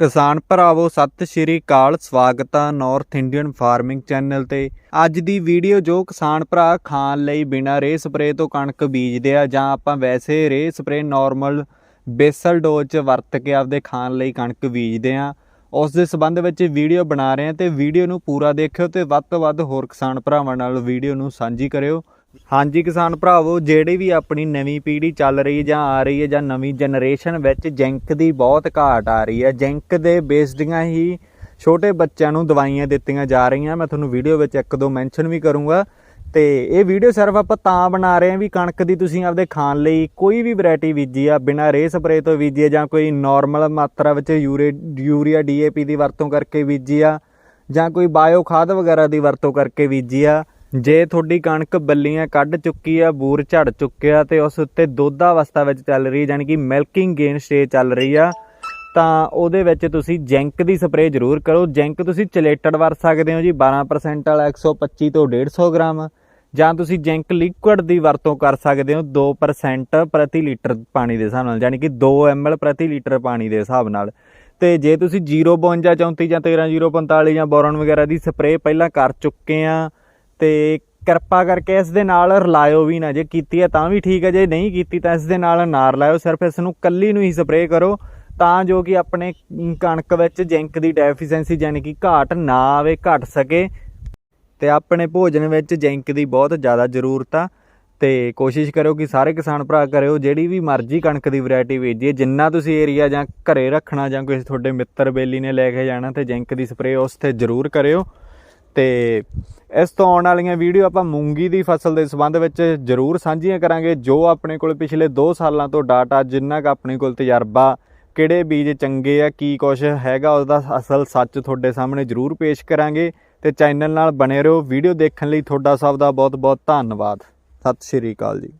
ਕਿਸਾਨ ਭਰਾਵੋ, ਸਤਿ ਸ਼੍ਰੀ ਅਕਾਲ, ਸਵਾਗਤ ਆ ਨਾਰਥ ਇੰਡੀਅਨ ਫਾਰਮਿੰਗ ਚੈਨਲ ਤੇ। ਅੱਜ ਦੀ ਵੀਡੀਓ ਜੋ ਕਿਸਾਨ ਭਰਾ ਖਾਣ ਲਈ ਬਿਨਾਂ ਰੇ ਸਪਰੇ ਤੋਂ ਕਣਕ ਬੀਜਦੇ ਆ, ਜਾਂ ਆਪਾਂ ਵੈਸੇ ਰੇ ਸਪਰੇ ਨਾਰਮਲ ਬੇਸਲ ਡੋਜ਼ ਚ ਵਰਤ ਕੇ ਆਪਦੇ ਖਾਣ ਲਈ ਕਣਕ ਬੀਜਦੇ ਆ। ਉਸ ਦੇ ਸਬੰਧ ਵਿੱਚ ਵੀਡੀਓ ਬਣਾ ਰਹੇ ਆ ਤੇ ਵੀਡੀਓ ਨੂੰ ਪੂਰਾ ਦੇਖਿਓ ਤੇ ਵੱਧ ਤੋਂ ਵੱਧ ਹੋਰ ਕਿਸਾਨ ਭਰਾਵਾਂ ਨਾਲ ਵੀਡੀਓ ਨੂੰ ਸਾਂਝੀ ਕਰਿਓ। ਹਾਂਜੀ ਕਿਸਾਨ ਭਰਾਵੋ, ਜਿਹੜੀ ਵੀ ਆਪਣੀ ਨਵੀਂ ਪੀੜ੍ਹੀ ਚੱਲ ਰਹੀ ਜਾਂ ਆ ਰਹੀ ਹੈ ਜਾਂ ਨਵੀਂ ਜਨਰੇਸ਼ਨ ਵਿੱਚ ਜਿੰਕ ਦੀ ਬਹੁਤ ਘਾਟ ਆ ਰਹੀ ਹੈ। ਜਿੰਕ ਦੇ ਬੇਸਡੀਆਂ ਹੀ ਛੋਟੇ ਬੱਚਿਆਂ ਨੂੰ ਦਵਾਈਆਂ ਦਿੱਤੀਆਂ ਜਾ ਰਹੀਆਂ। ਮੈਂ ਤੁਹਾਨੂੰ ਵੀਡੀਓ ਵਿੱਚ ਇੱਕ ਦੋ ਮੈਂਸ਼ਨ ਵੀ ਕਰੂੰਗਾ। ਤੇ ਇਹ ਵੀਡੀਓ ਸਿਰਫ ਆਪਾਂ ਤਾਂ ਬਣਾ ਰਹੇ ਹਾਂ ਵੀ ਕਣਕ ਦੀ ਤੁਸੀਂ ਆਪਦੇ ਖਾਣ ਲਈ ਕੋਈ ਵੀ ਵੈਰਾਈਟੀ ਬੀਜੀ ਆ, ਬਿਨਾਂ ਰੇ ਸਪਰੇ ਤੋਂ ਬੀਜੀ ਆ ਜਾਂ ਕੋਈ ਨਾਰਮਲ ਮਾਤਰਾ ਵਿੱਚ ਯੂਰੇ, ਯੂਰੀਆ ਡੀਏਪੀ ਦੀ ਵਰਤੋਂ ਕਰਕੇ ਬੀਜੀ ਆ ਜਾਂ ਕੋਈ ਬਾਇਓ ਖਾਦ ਵਗੈਰਾ ਦੀ ਵਰਤੋਂ ਕਰਕੇ ਬੀਜੀ ਆ। ਜੇ ਤੁਹਾਡੀ ਕਣਕ ਬੱਲੀਆਂ ਕੱਢ ਚੁੱਕੀ ਆ, ਬੂਰ ਝੜ ਚੁੱਕਿਆ ਤੇ ਉਸ ਉੱਤੇ ਦੁੱਧ ਅਵਸਥਾ ਵਿੱਚ ਚੱਲ ਰਹੀ ਯਾਨੀ ਕਿ ਮਿਲਕਿੰਗ ਗੇਨ ਸਟੇਜ ਚੱਲ ਰਹੀ ਆ, ਤਾਂ ਉਹਦੇ ਵਿੱਚ ਤੁਸੀਂ ਜੈਂਕ ਦੀ ਸਪਰੇਅ ਜ਼ਰੂਰ ਕਰੋ। ਜੈਂਕ ਤੁਸੀਂ ਚਲੇਟਡ ਵਰਤ ਸਕਦੇ ਹੋ ਜੀ 12% ਵਾਲਾ 125 ਤੋਂ 150 ਗ੍ਰਾਮ। ਜਾਂ ਤੁਸੀਂ ਜੈਂਕ ਲਿਕੁਇਡ ਦੀ ਵਰਤੋਂ ਕਰ ਸਕਦੇ ਹੋ 2% ਪ੍ਰਤੀ ਲੀਟਰ ਪਾਣੀ ਦੇ ਹਿਸਾਬ ਨਾਲ ਯਾਨੀ ਕਿ 2 ml ਪ੍ਰਤੀ ਲੀਟਰ ਪਾਣੀ ਦੇ ਹਿਸਾਬ ਨਾਲ। ਤੇ ਜੇ ਤੁਸੀਂ 052 34 ਜਾਂ 13045 ਜਾਂ ਬੋਰਨ ਵਗੈਰਾ ਦੀ ਸਪਰੇਅ ਪਹਿਲਾਂ ਕਰ ਚੁੱਕੇ ਆ ਤੇ ਕਿਰਪਾ ਕਰਕੇ ਇਸ ਦੇ ਨਾਲ ਰਲਾਇਓ ਵੀ ਨਾ ਜੇ ਕੀਤੀ ਹੈ ਤਾਂ ਵੀ ਠੀਕ ਹੈ, ਜੇ ਨਹੀਂ ਕੀਤੀ ਤਾਂ ਇਸ ਦੇ ਨਾਲ ਨਾ ਰਲਾਇਓ, ਸਿਰਫ ਇਸ ਨੂੰ ਕੱਲੀ ਨੂੰ ਹੀ ਸਪਰੇਅ ਕਰੋ ਤਾਂ ਜੋ ਕਿ ਆਪਣੇ ਕਣਕ ਵਿੱਚ ਜਿੰਕ ਦੀ ਡੈਫੀਸੈਂਸੀ ਯਾਨੀ ਕਿ ਘਾਟ ਨਾ ਆਵੇ, ਘਟ ਸਕੇ ਤੇ ਆਪਣੇ ਭੋਜਨ ਵਿੱਚ ਜਿੰਕ ਦੀ ਬਹੁਤ ਜ਼ਿਆਦਾ ਜ਼ਰੂਰਤ ਆ ਤੇ ਕੋਸ਼ਿਸ਼ ਕਰਿਓ ਕਿ ਸਾਰੇ ਕਿਸਾਨ ਭਰਾ ਕਰਿਓ, ਜਿਹੜੀ ਵੀ ਮਰਜ਼ੀ ਕਣਕ ਦੀ ਵੈਰਾਈਟੀ ਬੀਜੀਏ, ਜਿੰਨਾ ਤੁਸੀਂ ਏਰੀਆ ਜਾਂ ਘਰੇ ਰੱਖਣਾ ਜਾਂ ਕਿਸੇ ਤੁਹਾਡੇ ਮਿੱਤਰ ਬੇਲੀ ਨੇ ਲੈ ਕੇ ਜਾਣਾ ਤੇ ਜਿੰਕ ਦੀ ਸਪਰੇਅ ਉਸ ਤੇ ਜ਼ਰੂਰ ਕਰਿਓ। ਤੇ ਇਸ ਤੋਂ ਆਉਣ ਵਾਲੀਆਂ ਵੀਡੀਓ ਆਪਾਂ ਮੂੰਗੀ ਦੀ ਫਸਲ ਦੇ ਸੰਬੰਧ ਵਿੱਚ ਜ਼ਰੂਰ ਸਾਂਝੀਆਂ ਕਰਾਂਗੇ, ਜੋ ਆਪਣੇ ਕੋਲ ਪਿਛਲੇ 2 ਸਾਲਾਂ ਤੋਂ ਡਾਟਾ ਜਿੰਨਾ ਕੁ ਆਪਣੇ ਕੋਲ ਤਜਰਬਾ, ਕਿਹੜੇ ਬੀਜ ਚੰਗੇ ਆ, ਕੀ ਕੁਛ ਹੈਗਾ, ਉਹਦਾ ਅਸਲ ਸੱਚ ਤੁਹਾਡੇ ਸਾਹਮਣੇ ਜ਼ਰੂਰ ਪੇਸ਼ ਕਰਾਂਗੇ ਤੇ ਚੈਨਲ ਨਾਲ ਬਣੇ ਰਹੋ। ਵੀਡੀਓ ਦੇਖਣ ਲਈ ਤੁਹਾਡਾ ਸਭ ਦਾ ਬਹੁਤ ਬਹੁਤ ਧੰਨਵਾਦ। ਸਤਿ ਸ਼੍ਰੀ ਅਕਾਲ ਜੀ।